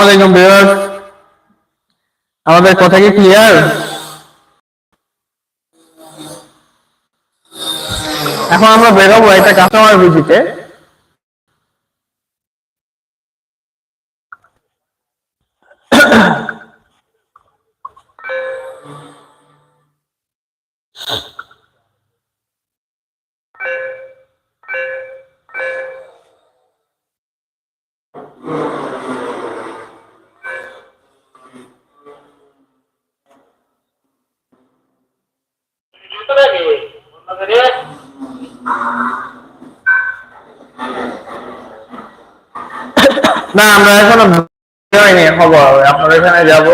আলাইকুম আমাদের কথা কি ক্লিয়ার এখন আমরা বেরোবো একটা কাস্টমার ভিজিটে না আমরা এখনও বেরোয়নি খবর আপনার এখানে যাব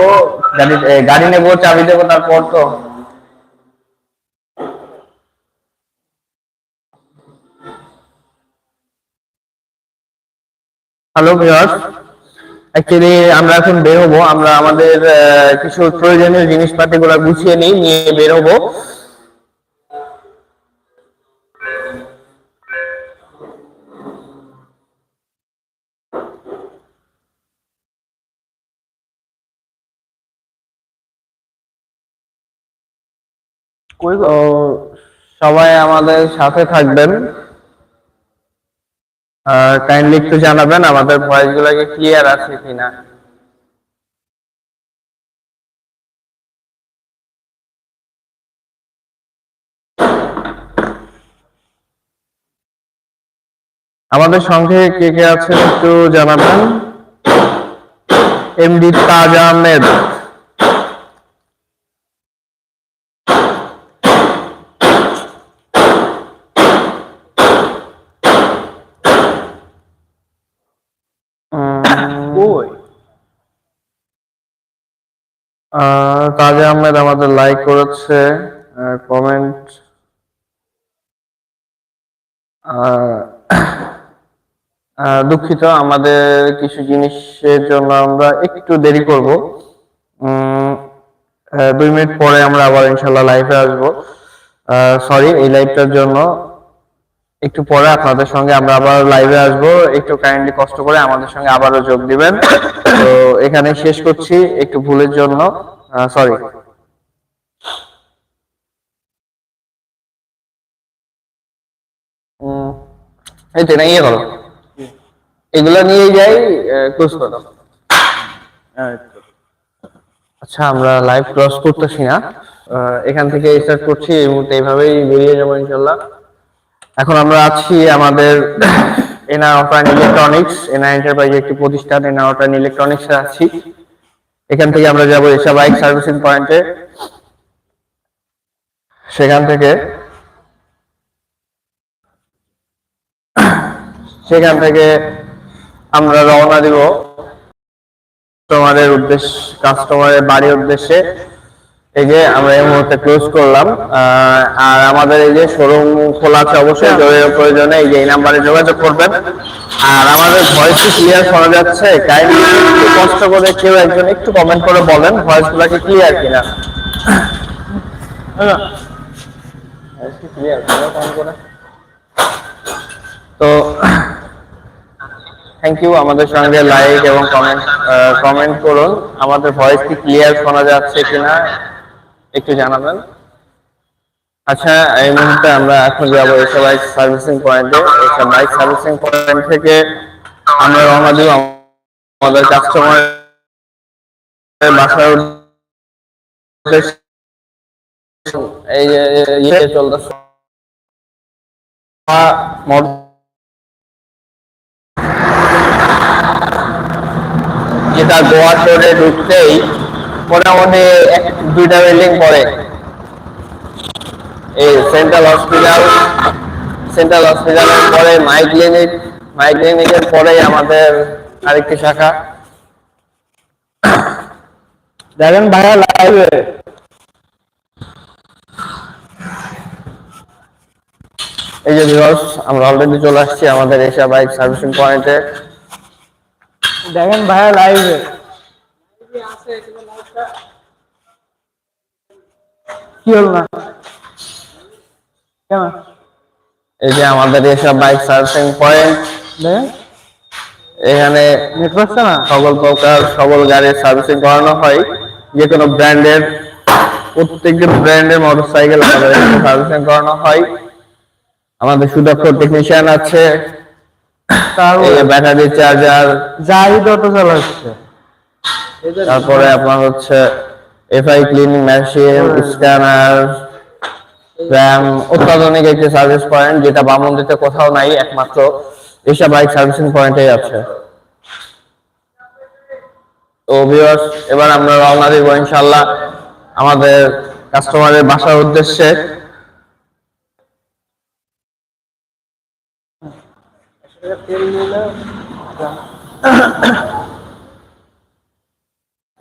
গাড়ি নেব, চাবি দেবো তারপর তো। হ্যালো ভিউয়ার্স অ্যাকচুয়ালি আমরা এখন বের হব। আমরা আমাদের কিছু প্রয়োজনীয় জিনিসপাতি গুলা গুছিয়ে নিই, নিয়ে বের হব। সবাই আমাদের সাথে থাকবেন। কাইন্ডলি একটু জানাবেন আমাদের ভয়েস গুলাকে ক্লিয়ার আছে কিনা। আমাদের সঙ্গে কে কে আছেন একটু জানাবেন? এমডি তাজ আহমেদ। তাজা আহমেদ আমাদের লাইক করেছে কমেন্ট দুঃখিত, আমাদের কিছু জিনিসের জন্য আমরা একটু দেরি করব। দুই মিনিট পরে আমরা আবার ইনশাল্লাহ লাইভে আসব। সরি এই লাইভটার জন্য একটু পরে আপনাদের সঙ্গে আমরা আবার লাইভে আসব। একটু কাইন্ডলি কষ্ট করে আমাদের সঙ্গে আবারও যোগ দিবেন। তো এখানে শেষ করছি, একটু ভুলের জন্য সরি ইয়ে এগুলো নিয়ে যাই আচ্ছা আমরা না। এখান থেকে এইভাবেই বেরিয়ে এখন আমরা আছি আমাদের এনা ইলেকট্রনিক্স এনা এন্টারপ্রাইজ একটি প্রতিষ্ঠান আছি। এখান থেকে আমরা যাব বাইক সার্ভিসিং পয়েন্টে। সেখান থেকে সেখান থেকে আমরা রওনা দিব কাস্টমারের উদ্দেশ্য কাস্টমারের বাড়ির উদ্দেশ্যে। এই যে আমরা এই মুহূর্তে ক্লোজ করলাম আর আমাদের এই যে শোরুম খোলা আছে অবশ্যই জরুরি প্রয়োজনে এই যে এই নাম্বারে যোগাযোগ করবেন। আর আমাদের ভয়েস ক্লিয়ার শোনা যাচ্ছে কাইন্ডলি একটু কষ্ট করে কেউ একজন একটু কমেন্ট করে বলেন ভয়েসগুলা কি ক্লিয়ার কিনা? ক্লিয়ার করে। তো থ্যাংক ইউ আমাদের সঙ্গে লাইক এবং কমেন্ট কমেন্ট করুন। আমাদের ভয়েস কি ক্লিয়ার শোনা যাচ্ছে কিনা? একটু জানাবেন? আচ্ছা এই মুহূর্তে আমরা এখন যাব এসব বাইক সার্ভিসিং পয়েন্টে। এসব বাইক সার্ভিসিং পয়েন্ট থেকে আমরা রওনা দিব আমাদের কাস্টমার বাসার এই ইয়ে চলতেছে। যেটা গোয়া শহরে ঢুকতেই মোটামুটি এক দুইটা বিল্ডিং পড়ে এই সেন্ট্রাল হসপিটাল সেন্ট্রাল হসপিটালের পরে মাই ক্লিনিক মাই ক্লিনিকের পরেই আমাদের আরেকটি শাখা। দেখেন ভাইয়া লাইভে এই যে ভিউয়ার্স আমরা অলরেডি চলে আসছি আমাদের এশিয়া বাইক সার্ভিসিং পয়েন্টে দেখেন ভাইয়া লাইভে কি হলো না? কেন? এই যে আমাদের এসব বাইক সার্ভিসিং পয়েন্ট এখানে নেট পাচ্ছে না? সকল প্রকার সকল গাড়ির সার্ভিসিং করানো হয়। যে কোনো ব্র্যান্ডের প্রত্যেকটা ব্র্যান্ডের মোটরসাইকেল আমাদের সার্ভিসিং করানো হয়। আমাদের সুদক্ষ টেকনিশিয়ান আছে। ব্যাটারি চার্জার যাই যত চালাচ্ছে। তারপরে আপনার হচ্ছে FI cleaning machine scanner ram অত্যাধুনিক একটি সার্ভিস পয়েন্ট যেটা বামন্দিতে কোথাও নাই একমাত্র এসব বাইক সার্ভিসিং পয়েন্টেই আছে। তো ভিউয়ার্স এবার আমরা রওনা দিব ইনশাল্লাহ আমাদের কাস্টমারের বাসার উদ্দেশ্যে।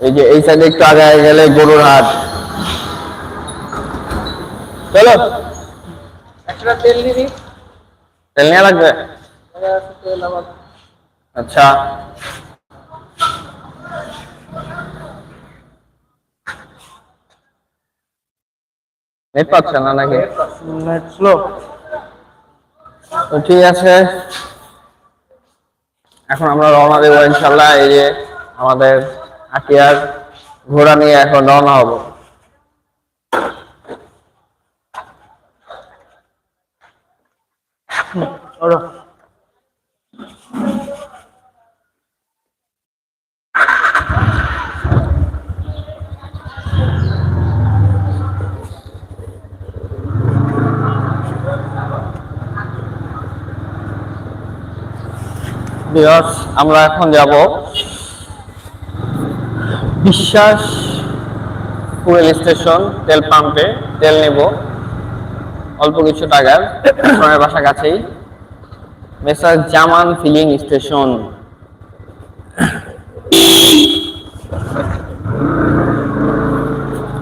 এই যে এই সাইডে একটু আগে গেলে গরুর হাট। চলো। একটা তেল নিবি। তেল নেওয়া লাগবে? আচ্ছা। নেট পাচ্ছে না নাকি? Net slow. তো ঠিক আছে। এখন আমরা রওনা দেবো ইনশাল্লাহ এই যে আমাদের আটিয়ার ঘোড়া নিয়ে এখন রওনা হব। আমরা এখন যাব বিশ্বাস ফুয়েল স্টেশন, তেল পাম্পে, তেল নেব। অল্প কিছু টাকার আমার বাসা কাছেই। Messrs Zaman filling station.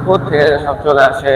কোথেকে সব চলে আসে?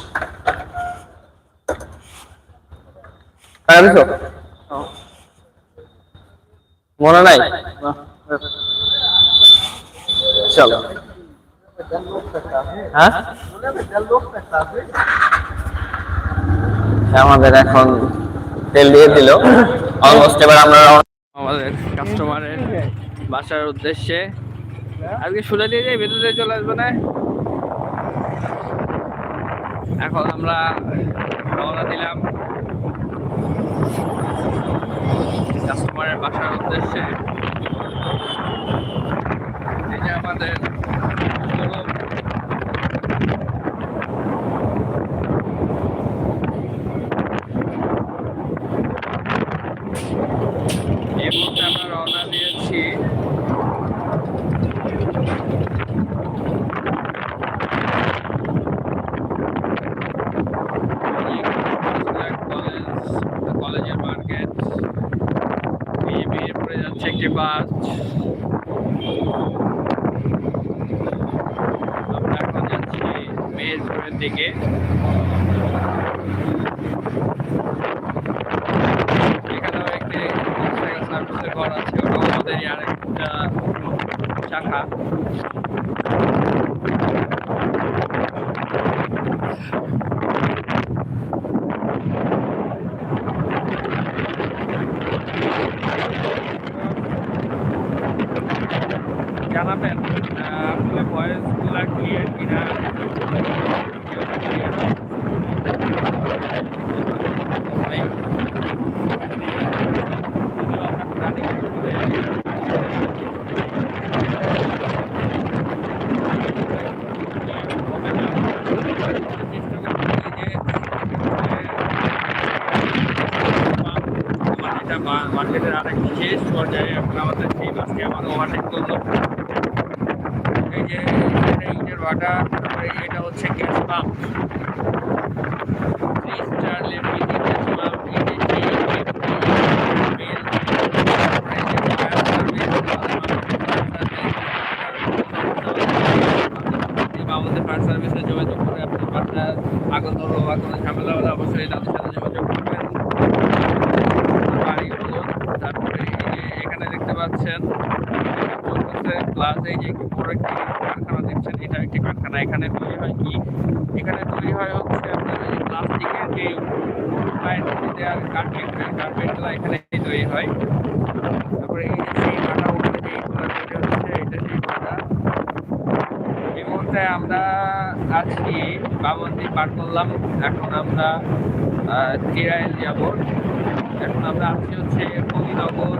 হ্যাঁ মনে নাই? চলো। হ্যাঁ? আমাদের এখন তেল দিয়ে দিল। অলমোস্ট এবার আমরা আমাদের কাস্টমারের বাসার উদ্দেশ্যে। আজকে শুলে দিয়ে যাই ভেতরে চলে আসবে না? এখন আমরা রওনা দিলাম। কাস্টমারের বাসার উদ্দেশ্যে। যে আমাদের showroom। এই মুহূর্তে আমরা রওনা দিয়েছি কলেজ কলেজের মার্কেট এই বেরিয়ে পড়ে যাচ্ছে একটি বাস আমরা এখন যাচ্ছি মেহেরপুরের দিকে। এখানেও একটি মোটরসাইকেল সার্ভিসের আমাদেরই আরেকটা শাখা জানাবেন আহ, আসলে ভয়েসগুলা ক্লিয়ার কিনা ভাই, মার্কেটের আরেক শেষ পর্যায়ে এখন আমাদের সেই বাসটি আমার ওভারটেক করল এই যে এটা ইটের এটা হচ্ছে gas pump LPG gas pump এই যে সেই বিল আমাদের ফায়ার সার্ভিসে যোগাযোগ করে আপনার বাসার আগুন ধরো বা কোনো ঝামেলা হলে অবশ্যই তাদের সাথে যোগাযোগ করবেন বাড়ি হলো তারপরে এই যে এখানে দেখতে পাচ্ছেন প্লাস এই যে একটু বড় একটি কারখানা দেখছেন এটা একটি কারখানা এখানে তৈরি হয় কি এখানে তৈরি হয় হচ্ছে আপনার এই প্লাস্টিকের যে পায়ের নিচে দেওয়ার কার্পেট কার্পেটগুলো এখানে তৈরি হয় তারপরে এই যে সেই ভাটা উপরে যে ইটগুলো তৈরি হচ্ছে এটা সেই ভাটা এই মুহূর্তে আমরা আছি বামন্দি পার করলাম এখন চিরাইল যাব। এখন আমরা আছি হচ্ছে কবিনগর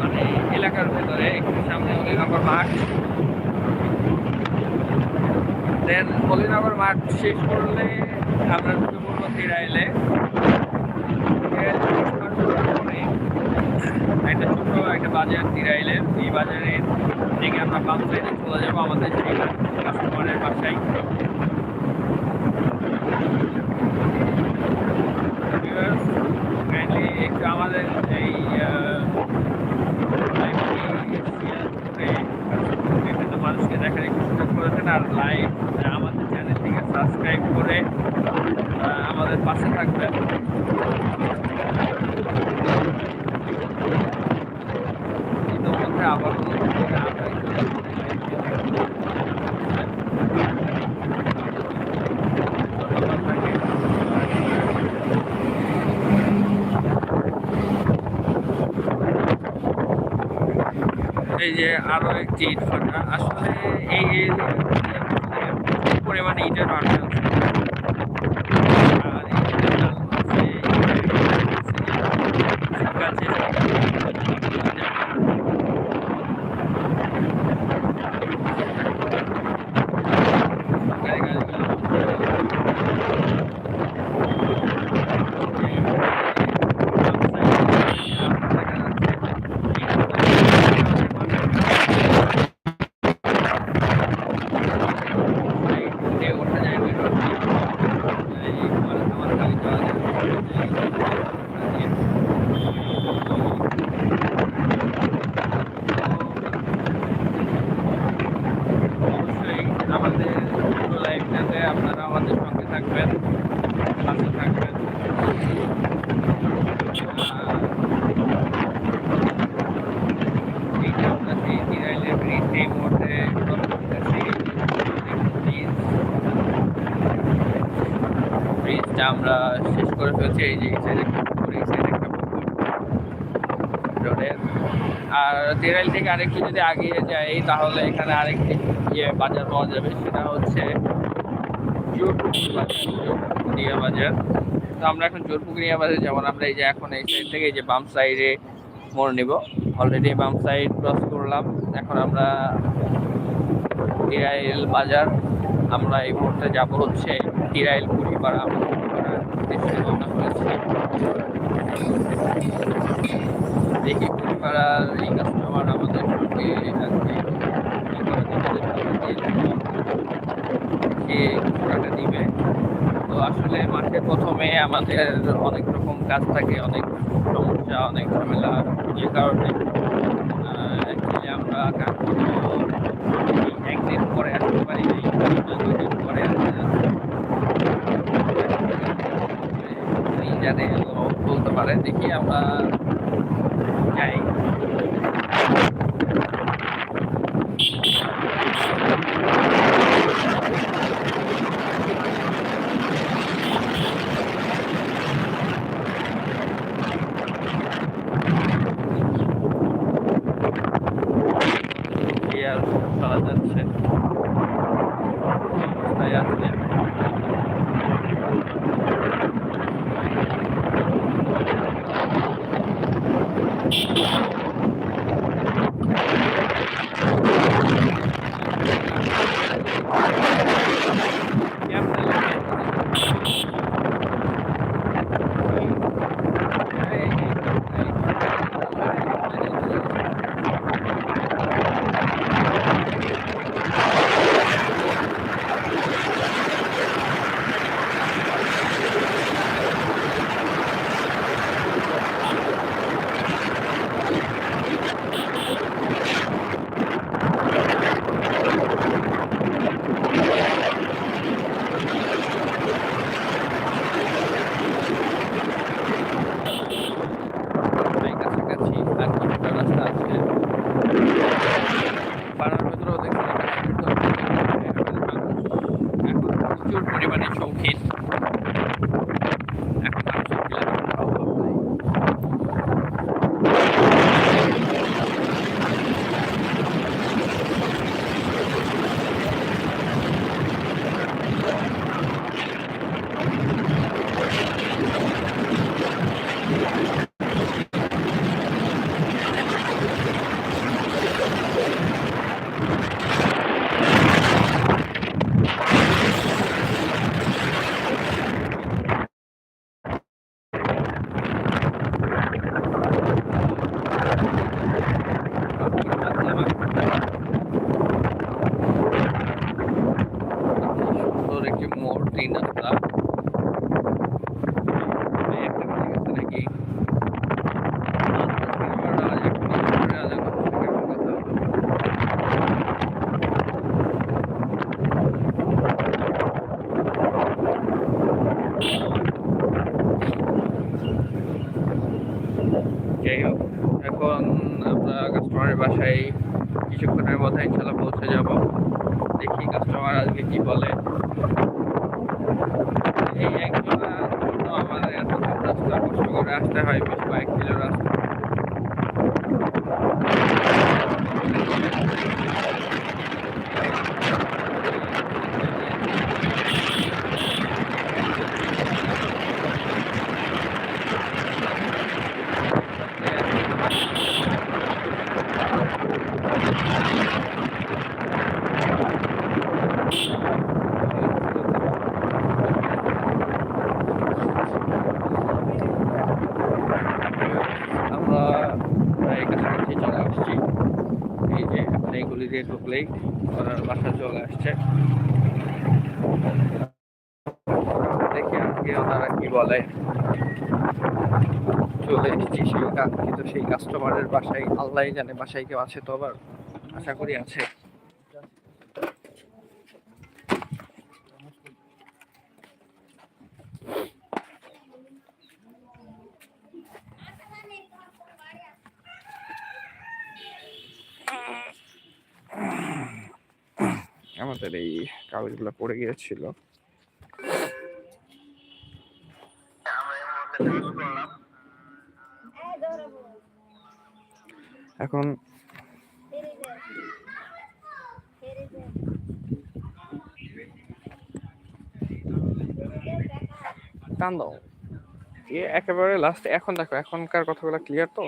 মানে এলাকার ভেতরে, একটু সামনে অলিনগর মাঠ। দেন অলিনগর মাঠ শেষ করলে আমরা ঢুকে পড়ব পরে একটা ছোট একটা বাজার তিরাইলের এই বাজারের থেকে আমরা বাম চলে যাব আমাদের সেই কাস্টমারের বাসায় কাইন্ডলি একটু আমাদের এই বিভিন্ন মানুষকে দেখার সুযোগ করেছেন আর লাইভ আমাদের চ্যানেলটিকে সাবস্ক্রাইব করে আমাদের পাশে থাকবেন ইতিমধ্যে আবারও আমরা একটু ধন্যবাদ তাকে। এই যে আরও একটি ইট ফাটা আসলে এই পরিমাণে ইটের ভাটা আছে আর এই ইটের কাজ হচ্ছে গাছে ওঠা যায় আমার খালি যাওয়া যায় অবশ্যই আমাদের পুরো লাইফটাতে আপনারা আমাদের সঙ্গে থাকবেন পাশে থাকবেন আহ, এই যে আমরা সেই তিরাইলের ব্রিজ এই মুহূর্তে cross করতেছি। ব্রিজ ব্রিজটা আমরা শেষ করে ফেলছি এই যে এই সাইডে একটা পুকুর এই সাইডে একটা পুকুর রোডের আর তিরাইল থেকে আরেকটু যদি আগিয়ে যাই, তাহলে এখানে আরেকটি ইয়ে বাজার পাওয়া যাবে। সেটা হচ্ছে জোরপুকুরিয়া বাজার। তো আমরা এখন জোরপুকুরিয়া বাজার যেমন আমরা এই যে এখন এই সাইড থেকে এই যে বাম সাইডে মোড় নিব। অলরেডি বাম সাইড ক্রস করলাম। এখন আমরা তিরাইল বাজার, আমরা এই মুহূর্তে যাব হচ্ছে তিরাইল কুড়িপাড়া কুড়িপাড়ার রওনা করেছি এই কাস্টমার আমাদের সঙ্গে সে টাকা দিবে। তো আসলে মাসের প্রথমে আমাদের অনেক রকম কাজ থাকে, অনেক সমস্যা, অনেক ঝামেলা, যে কারণে আমরা কাজগুলো একদিন পরে আসতে পারি দুই পরে আসতে জানে বলতে পারে, দেখি আমরা যাই কাস্টমারের বাসায় আল্লাহ জানে, বাসায় কেউ আছে তো আবার আশা করি আছে। আমাদের এই কাগজগুলো পড়ে গিয়েছিল। এখন টান দাও। এ একেবারে লাস্ট এখন দেখো, এখনকার কথাগুলো ক্লিয়ার তো?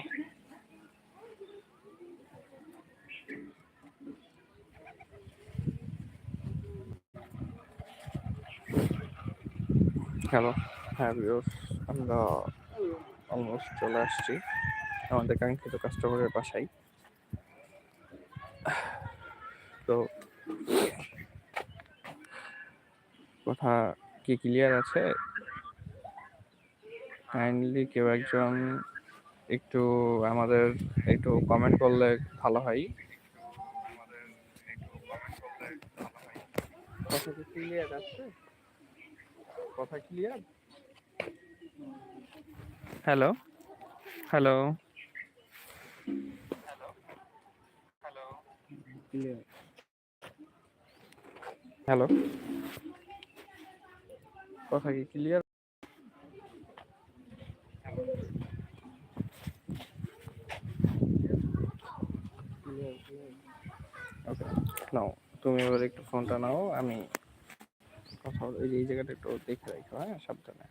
হ্যালো হ্যাঁ আমরা অলমোস্ট চলে আসছি। আমাদের কাঙ্ক্ষিত কাস্টমারের বাসায়। তো কথা কি ক্লিয়ার আছে? কাইন্ডলি কেউ একজন একটু আমাদের একটু কমেন্ট করলে ভালো হয়। কথা কি ক্লিয়ার আছে? কথা ক্লিয়ার হ্যালো হ্যালো হ্যালো কথা কি ক্লিয়ার ওকে নাও তুমি এবার একটু ফোনটা নাও আমি কথা এই জায়গাটা একটু দেখে রাখো হ্যাঁ? সাবধানে।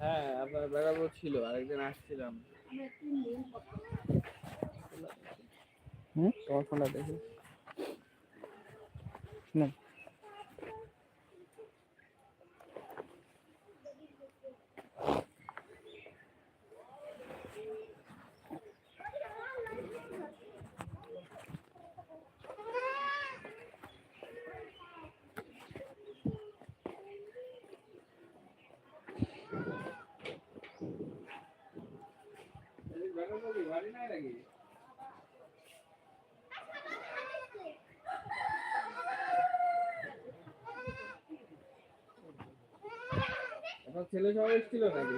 হ্যাঁ আপনার বেড়াবো ছিল আরেকদিন আসছিলাম। হুম তোমার ফোনটা দেখি না এখন ছেলে সবাই এসেছিল নাকি?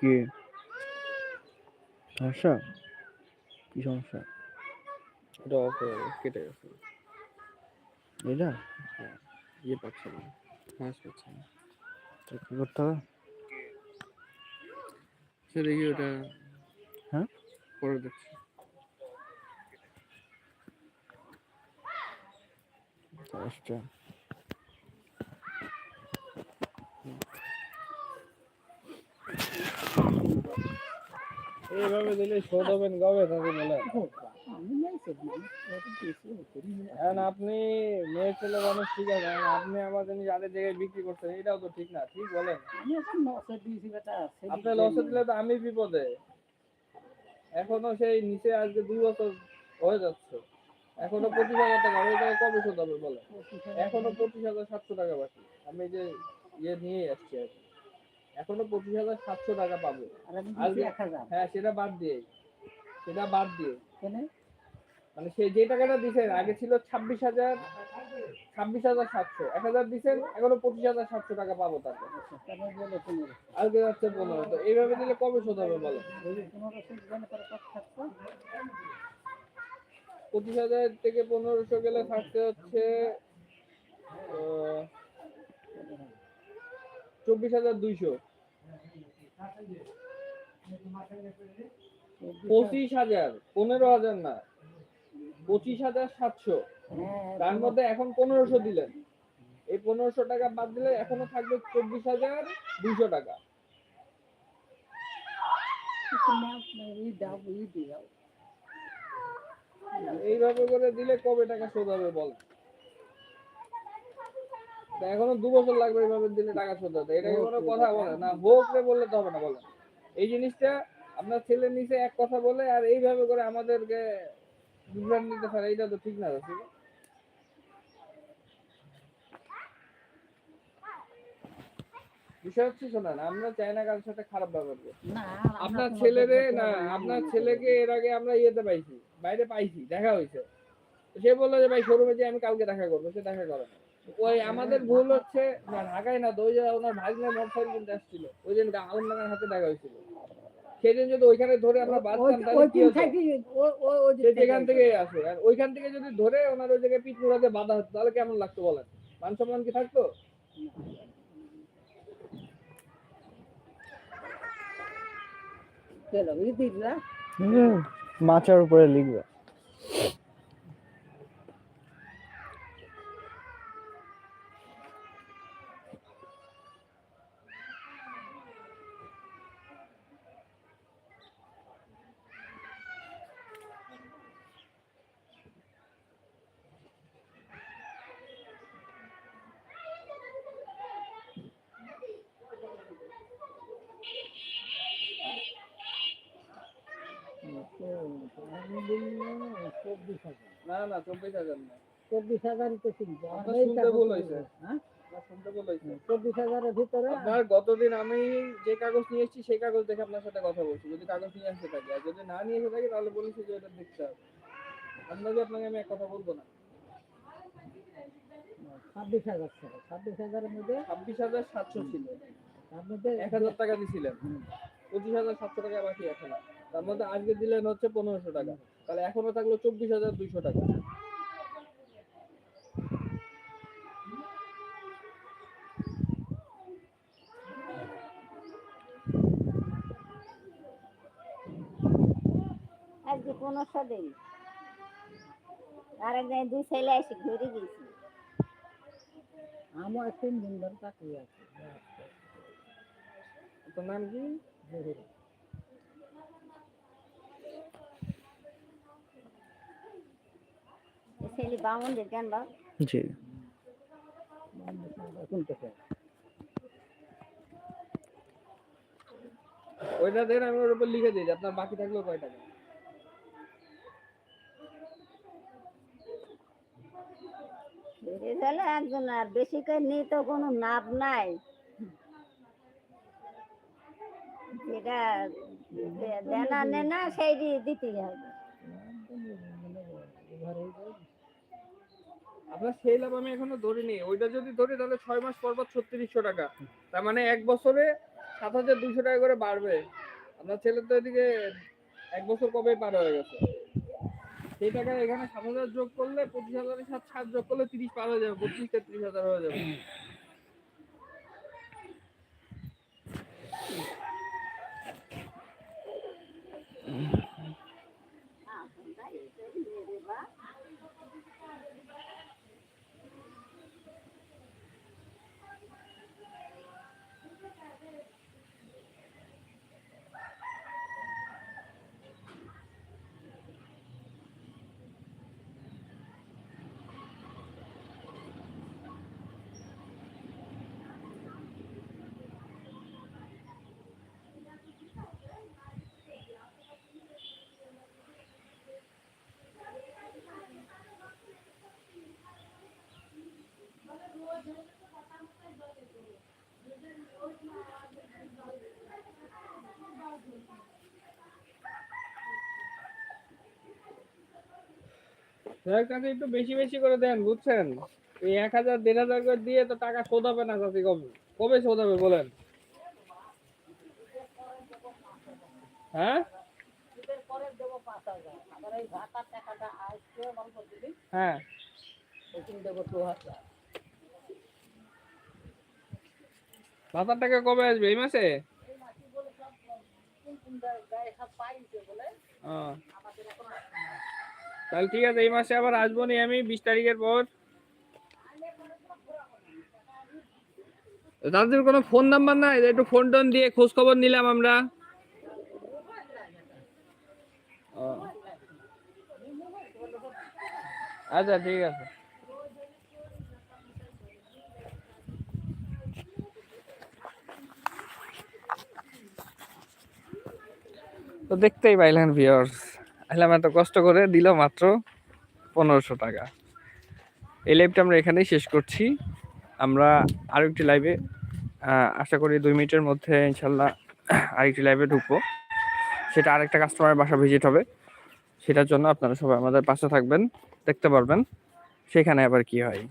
কি? সমস্যা? কি সমস্যা? এটা অফ কেটে গেছে। এটা হ্যাঁ ইয়ে পাচ্ছে না মাছ পাচ্ছে না। তো কি করতে হবে? সে দেখি ওটা হ্যাঁ? পরে দেখছি। দশটা এইভাবে দিলে শোধ হবেন কবে তাকে বলে এখন আপনি মেয়ে ছেলে মানুষ ঠিক আছে আপনি আমাদের যাদের জায়গায় বিক্রি করছেন এটাও তো ঠিক না ঠিক বলেন। আপনি লসে দিলে তো আমি বিপদে। এখনও সেই নিচে আজকে দুই বছর হয়ে যাচ্ছে। এখনও পঁচিশ হাজার টাকা ওই টাকা কবে শোধ হবে বলে এখনও পঁচিশ হাজার সাতশো টাকা বাকি আমি যে ইয়ে নিয়ে আসছি আর কি। এখনও পঁচিশ হাজার সাতশো টাকা পাবো। হ্যাঁ সেটা বাদ দিয়ে সেটা বাদ দিয়ে। মানে সে যে টাকাটা দিছেন, আগে ছিল ছাব্বিশ হাজার ছাব্বিশ হাজার সাতশো। এক হাজার দিছেন, এখনও পঁচিশ হাজার সাতশো টাকা পাবো তাকে। আজকে যাচ্ছে পনেরো। তো এইভাবে দিলে কবে শোধ হবে বলো? পঁচিশ হাজার থেকে পনেরোশো গেলে থাকতে হচ্ছে চব্বিশ হাজার দুইশো। পঁচিশ হাজার, পনেরো হাজার না। পঁচিশ হাজার সাতশো। তার মধ্যে এখন পনেরোশো দিলেন। এই পনেরোশো টাকা বাদ দিলে এখনও থাকবে চব্বিশ হাজার দুইশো টাকা। এইভাবে করে দিলে কবে টাকা শোধ হবে বল? এখনও দু বছর লাগবে এইভাবে দিলে টাকা শোধ হতে। এটা কোনো কথা বলে? না হোক রে বললে তো হবে না বলেন। এই জিনিসটা আপনার ছেলে নিচে এক কথা বলে আর এইভাবে করে আমাদেরকে নিতে পারে তো ঠিক না বিষয় হচ্ছে শোনেন আমরা চাই না কারোর সাথে খারাপ ব্যবহার করি আপনার ছেলেরে না আপনার ছেলেকে এর আগে আমরা ইয়েতে পাইছি বাইরে পাইছি দেখা হয়েছে। সে বলল যে ভাই শোরুমে যে আমি কালকে দেখা করব সে দেখা করে ওই আমাদের ভুল হচ্ছে না ঢাকায় না তো ওই যে ওনার ভাগ্নের মোটরসাইকেল কিনতে আসছিল ওই দিন হাতে দেখা হয়েছিল। সেদিন যদি ওইখানে ধরে আমরা বাঁচতাম তাহলে যেখান থেকে আসে। আর ওইখান থেকে যদি ধরে ওনার ওই জায়গায় পিঠ মোড়াতে বাধা হতো তাহলে কেমন লাগতো বলেন? মান সম্মান কি থাকতো? মাছের মাচার উপরে লিখবে। না না চব্বিশ হাজার না। চব্বিশ হাজারই তো কিনবো। আপনার শুনতে ভুল হয়েছে। হ্যাঁ? আপনার শুনতে ভুল হয়েছে। চব্বিশ হাজারের ভিতরে আপনার গতদিন আমি যে কাগজ নিয়ে এসেছি সেই কাগজ দেখে আপনার সাথে কথা বলছি। যদি কাগজ নিয়ে আসতে থাকি আর যদি না নিয়ে এসে থাকি তাহলে বলেছি যে এটা দেখতে হবে। আপনাকে আপনাকে আমি এক কথা বলব না। ছাব্বিশ হাজার ছিল। ছাব্বিশ হাজারের মধ্যে ছাব্বিশ হাজার সাতশো ছিল। তার মধ্যে এক হাজার টাকা দিছিলেন। পঁচিশ হাজার সাতশো টাকা বাকি এখন তার মধ্যে আজকে দিলেন হচ্ছে পনেরোশো টাকা। তাহলে এখনও থাকল চব্বিশ হাজার দুইশো টাকা। আজকে পনেরোশো দিন আর একদিন দুই ছেলে এসে ঘুরে গেছি। আমার তিন দিন ধরে চাকরি আছে। তোর নাম কি জহির। এই ছেলে বামনদের কেন বা জি। ওইটা দেন আমি ওর উপর লিখে দিই যে আপনার বাকি থাকল কয় টাকা? গেলে একজন আর বেশি করে নিয়ে তো কোনো নাপ নাই। যেটা দেনা নেনা সেই দিয়ে দিতেই হবে। আপনার সেই লাভ আমি এখনও ধরিনি। ওইটা যদি ধরি, তাহলে ছয় মাস পর পর ছত্রিশশো টাকা। তার মানে এক বছরে সাত হাজার দুশো টাকা করে বাড়বে। আপনার ছেলে তো এদিকে এক বছর কবে পার হয়ে গেছে? সেই টাকায় এখানে সাত হাজার যোগ করলে পঁচিশ হাজারের সাথে সাত যোগ করলে তিরিশ পার হয়ে যাবে বত্রিশ তেত্রিশ হাজার হয়ে যাবে। দয়া কাছে একটু বেশি বেশি করে দেন বুঝছেন? এই এক হাজার দেড় হাজার করে দিয়ে তো টাকা শোধ হবে না চাষি কবে কবে শোধ হবে বলেন? হ্যাঁ? হ্যাঁ। ভাতার টাকা কবে আসবে এই মাসে? আমাদের এখন। তাহলে ঠিক আছে এই মাসে আবার আসব নি আমি বিশ তারিখের পর। তাদের কোনো ফোন নাম্বার নাই একটু ফোন টোন দিয়ে খোঁজ খবর নিলাম আমরা। আচ্ছা ঠিক আছে। তো দেখতেই পাইলেন ভিওর্স আইলাম এত কষ্ট করে দিল মাত্র পনেরোশো টাকা। এই লাইভটা আমরা এখানেই শেষ করছি। আমরা আরেকটি লাইভে আশা করি দুই মিনিটের মধ্যে ইনশাল্লাহ আরেকটি লাইভে ঢুকবো। সেটা আরেকটা কাস্টমারের বাসা ভিজিট হবে। সেটার জন্য আপনারা সবাই আমাদের পাশে থাকবেন, দেখতে পারবেন। সেখানে আবার কি হয়।